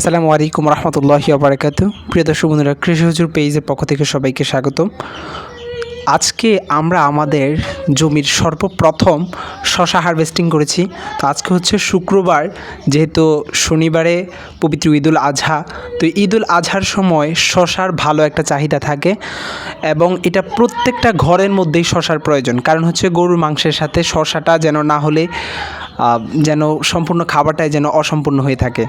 আসসালামু আলাইকুম রহমতুল্লাহি আবরাকাত প্রিয় দর্শক বন্ধুরা, কৃষি হুজুর পেজের পক্ষ থেকে সবাইকে স্বাগতম। আজকে আমরা আমাদের জমির সর্বপ্রথম শশা হারভেস্টিং করেছি। তো আজকে হচ্ছে শুক্রবার, যেহেতু শনিবারে পবিত্র ঈদুল আজহা। তো ঈদুল আজহার সময় শশার ভালো একটা চাহিদা থাকে এবং এটা প্রত্যেকটা ঘরের মধ্যেই শশার প্রয়োজন। কারণ হচ্ছে গরুর মাংসের সাথে শশাটা যেন না হলে যেন সম্পূর্ণ খাবারটাই যেন অসম্পূর্ণ হয়ে থাকে।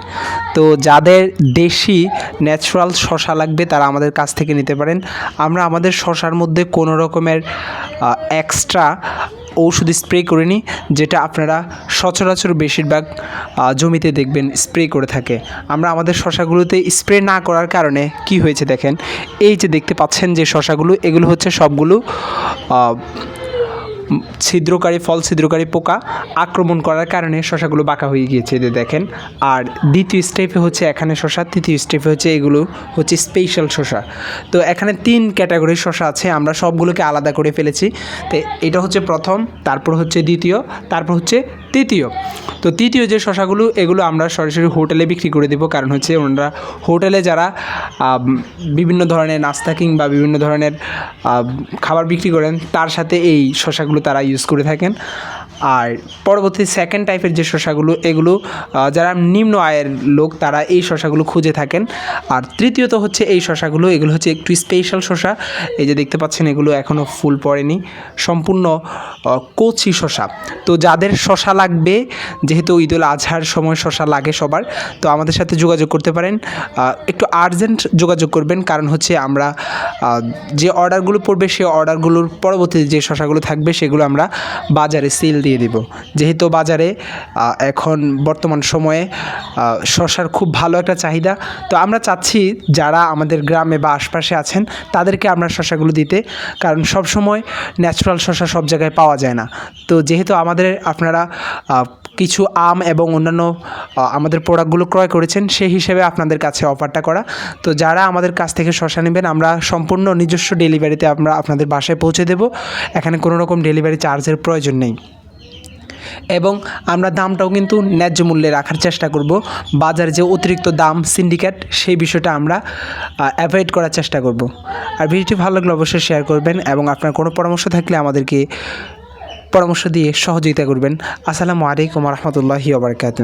তো যাদের দেশি ন্যাচারাল শশা লাগবে, তারা আমাদের কাছ থেকে নিতে পারেন। আমরা আমাদের শশার মধ্যে কোনো রকমের এক্সট্রা ঔষধ স্প্রে করে নিই, যেটা আপনারা সচরাচর বেশিরভাগ জমিতে দেখবেন স্প্রে করে থাকে। আমরা আমাদের শশাগুলোতে স্প্রে না করার কারণে কি হয়েছে দেখেন? এই যে দেখতে পাচ্ছেন যে শশাগুলো এগুলো হচ্ছে সবগুলো ছিদ্রকারী, ফল ছিদ্রকারী পোকা আক্রমণ করার কারণে শশাগুলো বাঁকা হয়ে গিয়েছে এদের দেখেন। আর দ্বিতীয় স্টেপে হচ্ছে এখানে শশা, তৃতীয় স্টেপে হচ্ছে এগুলো হচ্ছে স্পেশাল শশা। তো এখানে তিন ক্যাটাগরির শশা আছে, আমরা সবগুলোকে আলাদা করে ফেলেছি। তো এটা হচ্ছে প্রথম, তারপর হচ্ছে দ্বিতীয়, তারপর হচ্ছে তৃতীয়। তো তৃতীয় যে শশাগুলো, এগুলো আমরা সরাসরি হোটেলে বিক্রি করে দেবো। কারণ হচ্ছে ওনারা হোটেলে যারা বিভিন্ন ধরনের নাস্তা কিংবা বিভিন্ন ধরনের খাবার বিক্রি করেন, তার সাথে এই শশাগুলো তারা ইউজ করে থাকেন। আর পরবর্তী সেকেন্ড টাইপের যে শশাগুলো, এগুলো যারা নিম্ন আয়ের লোক, তারা এই শশাগুলো খুঁজে থাকেন। আর তৃতীয়ত হচ্ছে এই শশাগুলো, এগুলো হচ্ছে একটু স্পেশাল শশা। এই যে দেখতে পাচ্ছেন, এগুলো এখনও ফুল পড়েনি। সম্পূর্ণ কচি শশা। তো যাদের শশা লাগবে, যেহেতু ঈদুল আজহার সময় শশা লাগে সবার, তো আমাদের সাথে যোগাযোগ করতে পারেন। একটু আর্জেন্ট যোগাযোগ করবেন, কারণ হচ্ছে আমরা যে অর্ডারগুলো পড়বে সেই অর্ডারগুলোর পরবর্তীতে যে শশাগুলো থাকবে, সেগুলো আমরা বাজারে সেল দিয়ে দিব। যেহেতু বাজারে এখন বর্তমান সময়ে শশার খুব ভালো একটা চাহিদা, তো আমরা চাচ্ছি যারা আমাদের গ্রামে বা আশপাশে আছেন, তাদেরকে আমরা শশাগুলো দিতে, কারণ সব সময় ন্যাচারাল শশা সব জায়গায় পাওয়া যায় না। তো যেহেতু আমাদের, আপনারা কিছু আম এবং অন্যান্য আমাদের প্রোডাক্টগুলো ক্রয় করেছেন, সেই হিসেবে আপনাদের কাছে অফারটা করা। তো যারা আমাদের কাছ থেকে শশা নেবেন, আমরা সম্পূর্ণ নিজস্ব ডেলিভারিতে আমরা আপনাদের বাসায় পৌঁছে দেব। এখানে কোনো রকম ডেলিভারি চার্জের প্রয়োজন নেই। এবং আমরা দামটাও কিন্তু ন্যায্য মূল্যে রাখার চেষ্টা করব। বাজারে যে অতিরিক্ত দাম সিন্ডিকেট, সেই বিষয়টা আমরা অ্যাভয়েড করার চেষ্টা করব। আর ভিডিওটি ভালো লাগলে অবশ্যই শেয়ার করবেন এবং আপনার কোনো পরামর্শ থাকলে আমাদেরকে পরামর্শ দিয়ে সহযোগিতা করবেন। আসসালামু আলাইকুম রহমতুল্লাহি ওবরকাত